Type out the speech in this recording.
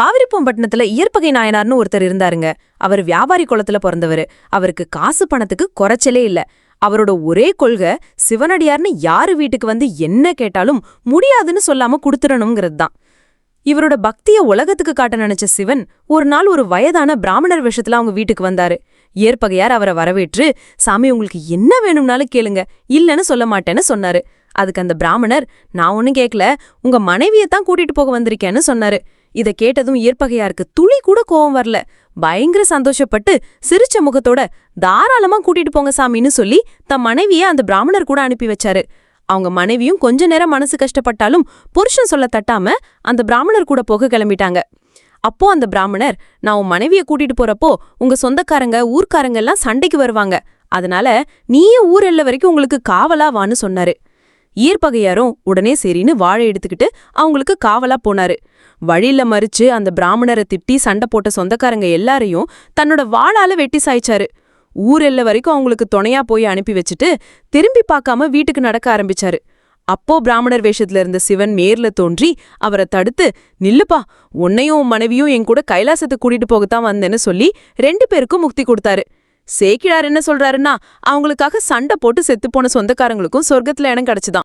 காவிரிப்பம்பட்டினத்துல இயற்பகை நாயனார்னு ஒருத்தர் இருந்தாருங்க. அவர் வியாபாரி குளத்துல பிறந்தவர். அவருக்கு காசு பணத்துக்கு குறைச்சலே இல்ல. அவரோட ஒரே கொள்கை சிவனடியார்னு யாரு வீட்டுக்கு வந்து என்ன கேட்டாலும் முடியாதுன்னு சொல்லாம குடுத்துடணுங்கிறது தான் இவரோட பக்திய உலகத்துக்கு காட்ட நினைச்ச சிவன் ஒரு நாள் ஒரு வயதான பிராமணர் விஷயத்துல அவங்க வீட்டுக்கு வந்தாரு. ஏற்பகையார் அவரை வரவேற்று சாமி உங்களுக்கு என்ன வேணும்னாலும் கேளுங்க. இல்லைன்னு சொல்ல மாட்டேன்னு சொன்னாரு. அதுக்கு அந்த பிராமணர் நான் ஒன்னும் கேட்கல உங்க மனைவியை தான் கூட்டிட்டு போக வந்திருக்கேன்னு சொன்னாரு. இத கேட்டதும் ஏற்பகையாருக்கு துளி கூட கோவம் வரல. பயங்கர சந்தோஷப்பட்டு சிரிச்ச முகத்தோட தாராளமா கூட்டிட்டு போங்க சாமின்னு சொல்லி தம் மனைவிய அந்த பிராமணர் கூட அனுப்பி வச்சாரு. அவங்க மனைவியும் கொஞ்ச நேரம் மனசு கஷ்டப்பட்டாலும் புருஷன் சொல்ல தட்டாம அந்த பிராமணர் கூட போக கிளம்பிட்டாங்க. அப்போ அந்த பிராமணர் நான் உன் மனைவிய கூட்டிட்டு போறப்போ உங்க சொந்தக்காரங்க ஊர்க்காரங்க எல்லாம் சண்டைக்கு வருவாங்க. அதனால நீயே ஊர் எல்ல வரைக்கும் உங்களுக்கு காவலா வான்னு சொன்னாரு. ஈர்ப்பகையாரும் உடனே சரின்னு வாழை எடுத்துக்கிட்டு அவங்களுக்கு காவலா போனாரு. வழியில மறிச்சு அந்த பிராமணரை திட்டி சண்டை போட்ட சொந்தக்காரங்க எல்லாரையும் தன்னோட வாளால வெட்டி சாய்ச்சாரு. ஊர் வரைக்கும் அவங்களுக்கு துணையா போய் அனுப்பி வச்சுட்டு திரும்பி பார்க்காம வீட்டுக்கு நடக்க ஆரம்பிச்சாரு. அப்போ பிராமணர் வேஷத்துல இருந்த சிவன் நேர்ல தோன்றி அவரை தடுத்து நில்லுப்பா உன்னையும் மனைவியும் என் கூட கைலாசத்தை கூட்டிட்டு போகத்தான் வந்தேன்னு சொல்லி ரெண்டு பேருக்கும் முக்தி கொடுத்தாரு. சேக்கிழார் என்ன சொல்றாருன்னா அவங்களுக்காக சண்டை போட்டு செத்துப்போன சொந்தக்காரங்களுக்கும் சொர்க்கத்துல இடம் கிடைச்சுதான்.